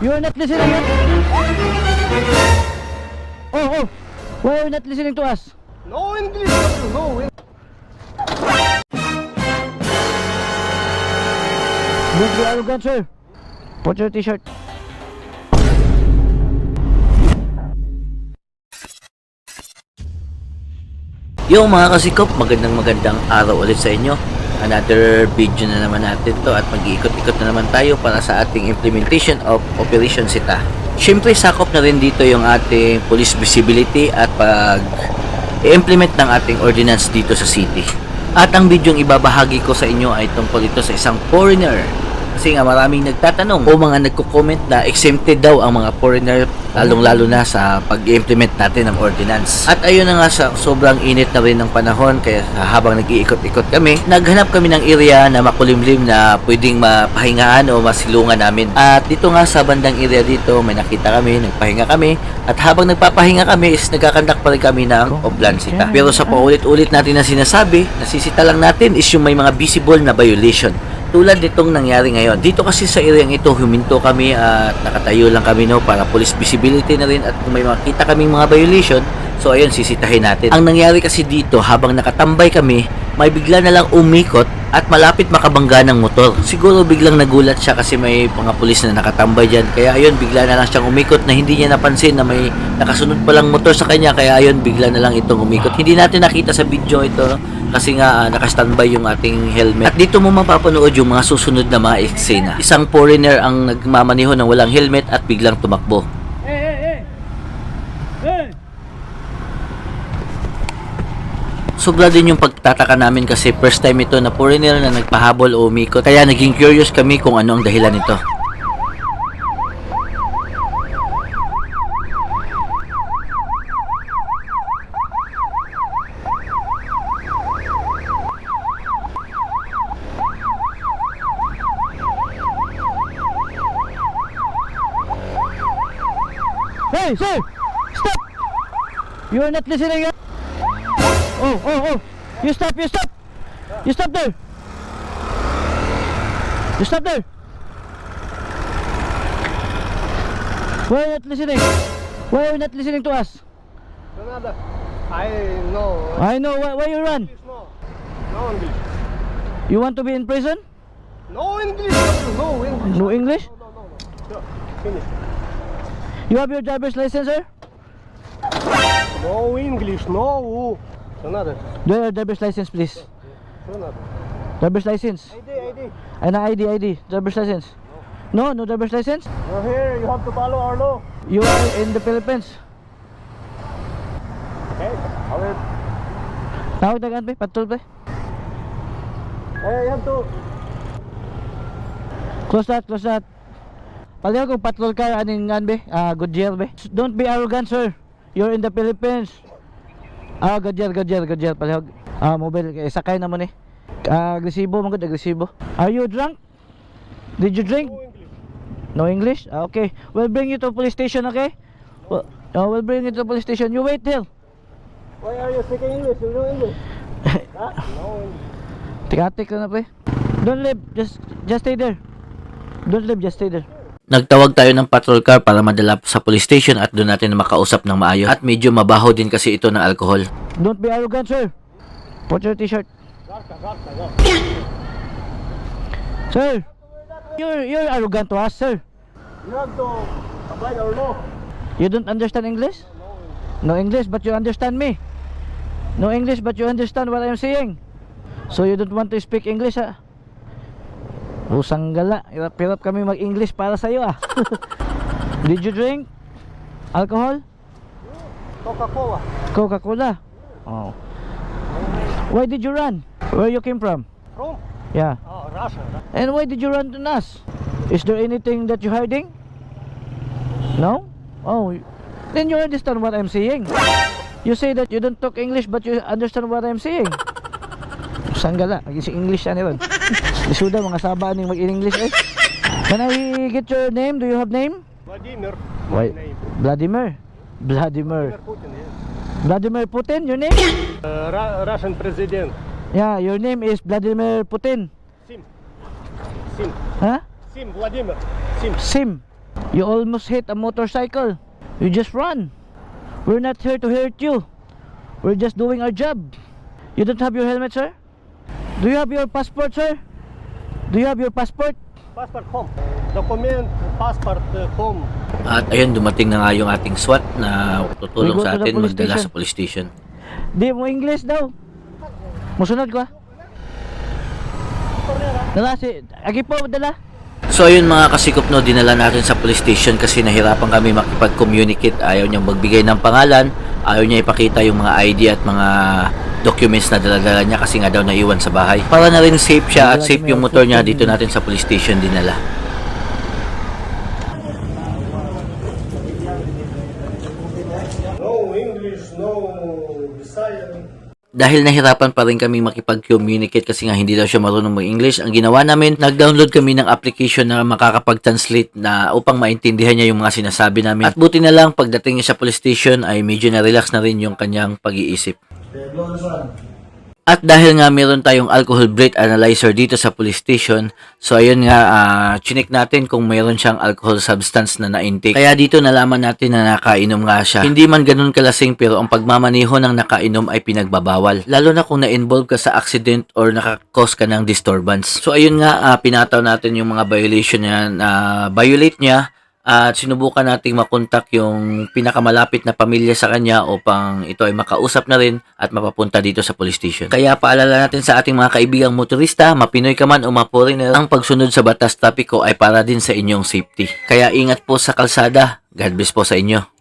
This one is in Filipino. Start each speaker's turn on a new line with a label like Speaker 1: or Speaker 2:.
Speaker 1: You are not listening. Oh, oh. Why are you not listening to us?
Speaker 2: No English, no English.
Speaker 1: Don't be arrogant, sir. Put your t-shirt.
Speaker 3: Yung mga kasikop, magandang magandang araw ulit sa inyo. Another video na naman natin to at mag-iikot-ikot na naman tayo para sa ating implementation of Operation Sita. Siyempre, sakop na rin dito yung ating police visibility at pag i-implement ng ating ordinance dito sa city. At ang video ibabahagi ko sa inyo ay tungkol ito sa isang foreigner. Kasi nga maraming nagtatanong o mga nagko-comment na exempted daw ang mga foreigner lalong-lalo na sa pag-implement natin ng ordinance. At ayun na nga sa sobrang init na rin ng panahon kaya habang nag-iikot-ikot kami, naghanap kami ng area na makulimlim na pwedeng mapahingaan o masilungan namin. At dito nga sa bandang area dito, may nakita kami, nagpahinga kami at habang nagpapahinga kami is nagkakandak pa rin kami ng oblansita. Pero sa paulit-ulit natin na sinasabi, nasisita lang natin is yung may mga visible na violation tulad nitong nangyari ngayon. Dito kasi sa area ito, huminto kami at nakatayo lang kami no para police visibility na rin at kung may makita kaming mga violation, so ayun, sisitahin natin. Ang nangyari kasi dito, habang nakatambay kami, may bigla na lang umikot at malapit makabangga ng motor. Siguro biglang nagulat siya kasi may mga pulis na nakatambay dyan. Kaya ayun, bigla na lang siyang umikot na hindi niya napansin na may nakasunod palang motor sa kanya. Kaya ayun, bigla na lang itong umikot. Hindi natin nakita sa video ito kasi nga ah, naka-standby yung ating helmet. At dito mo mapapanood yung mga susunod na mga eksena. Isang foreigner ang nagmamaneho ng walang helmet at biglang tumakbo.
Speaker 1: Hey, hey, hey. Hey.
Speaker 3: Sobra din yung pagtataka namin kasi first time ito na foreigner na nagpahabol o umikot. Kaya naging curious kami kung ano ang dahilan nito.
Speaker 1: Hey, sir! Stop! You are not listening. Oh, oh! You stop! You stop! You stop there! You stop there! Why are you not listening? Why are you not listening to us?
Speaker 2: Canada. I know.
Speaker 1: I know why, why you run.
Speaker 2: No. No English.
Speaker 1: You want to be in prison?
Speaker 2: No English, no English.
Speaker 1: No English?
Speaker 2: No, no, no. Sure. Finish.
Speaker 1: You have your driver's license, sir?
Speaker 2: No English, no. Canada.
Speaker 1: Do your driver's license, please.
Speaker 2: Canada.
Speaker 1: Driver's license.
Speaker 2: ID, ID.
Speaker 1: Ano ID, ID? Driver's license. No, no driver's license.
Speaker 2: You're here, you have to follow our law.
Speaker 1: You are in the Philippines.
Speaker 2: Okay? I will.
Speaker 1: Tawag dagan ba? Patrol ba?
Speaker 2: Hey, you have to.
Speaker 1: Close that, close that. Paliw kung patrol car aning ngan be, ah good jail be. Don't be arrogant, sir. You're in the Philippines. Ah, good jail, good jail. Paliw. Ah, mobile kay sakay na mo ni. Ah, agresibo man gud, agresibo. Are you drunk? Did you drink?
Speaker 2: No
Speaker 1: No English? Ah, okay. We'll bring you to police station, okay? Well, oh, we'll bring you to police station. You wait till.
Speaker 2: Why are you speaking English? You know English? huh? No English.
Speaker 1: Tikatik na pre. Don't leave, just just stay there. Don't leave, just stay there.
Speaker 3: Nagtawag tayo ng patrol car para madala sa police station at doon natin makausap ng maayos. At medyo mabaho din kasi ito ng alcohol.
Speaker 1: Don't be arrogant, sir. Put your t-shirt. Sir, you're you're arrogant to us, sir.
Speaker 2: You have to abide our law.
Speaker 1: You don't understand English? No English, but you understand me. No English, but you understand what I'm saying. So you don't want to speak English, ha? Usang gala. Hirap-hirap kami mag-English para sa'yo, ah. Did you drink alcohol?
Speaker 2: Coca-Cola.
Speaker 1: Coca-Cola? Oh. Why did you run? Where you came from?
Speaker 2: From?
Speaker 1: Yeah.
Speaker 2: Oh, Russia.
Speaker 1: And why did you run to us? Is there anything that you're hiding? No? Oh, then you understand what I'm saying. You say that you don't talk English but you understand what I'm saying. Sanggala, lagi si English yan ron. Isuda mga saba ning mag-English eh. Can I get your name? Do you have name?
Speaker 2: Vladimir.
Speaker 1: Why?
Speaker 2: Name.
Speaker 1: Vladimir. Vladimir.
Speaker 2: Vladimir Putin, yes.
Speaker 1: Vladimir Putin, your name?
Speaker 2: Uh, Ru- Russian president.
Speaker 1: Yeah, your name is Vladimir Putin.
Speaker 2: Sim. Sim.
Speaker 1: Huh?
Speaker 2: Sim, Vladimir. Sim.
Speaker 1: Sim. You almost hit a motorcycle. You just run. We're not here to hurt you. We're just doing our job. You don't have your helmet, sir? Do you have your passport, sir? Do you have your passport?
Speaker 2: Passport home. Document, passport uh, home.
Speaker 3: At ayun, dumating na nga yung ating SWAT na tutulong sa atin magdala
Speaker 1: station.
Speaker 3: sa police station.
Speaker 1: Di mo English daw. Musunod ko ah. Dala si... Agi po, dala.
Speaker 3: So ayun mga kasikop no, dinala natin sa police station kasi nahirapan kami makipag-communicate. Ayaw niyang magbigay ng pangalan, ayaw niya ipakita yung mga ID at mga documents na daladala niya kasi nga daw naiwan sa bahay. Para na rin safe siya at safe yung motor niya dito natin sa police station dinala.
Speaker 2: English.
Speaker 3: Dahil nahirapan pa rin kami makipag-communicate kasi nga hindi daw siya marunong mag-English, ang ginawa namin, nag-download kami ng application na makakapag-translate na upang maintindihan niya yung mga sinasabi namin. At buti na lang, pagdating niya sa police station ay medyo na-relax na rin yung kanyang pag-iisip. At dahil nga meron tayong alcohol breath analyzer dito sa police station, so ayun nga, ah, chinik natin kung meron siyang alcohol substance na na-intake. Kaya dito nalaman natin na nakainom nga siya. Hindi man ganun kalasing pero ang pagmamaneho ng nakainom ay pinagbabawal. Lalo na kung na-involve ka sa accident or nakakos ka ng disturbance. So ayun nga, ah, pinataw natin yung mga violation niya na violate niya at sinubukan nating makontak yung pinakamalapit na pamilya sa kanya upang ito ay makausap na rin at mapapunta dito sa police station. Kaya paalala natin sa ating mga kaibigang motorista, mapinoy ka man o maporiner, ang pagsunod sa batas trapiko ay para din sa inyong safety. Kaya ingat po sa kalsada. God bless po sa inyo.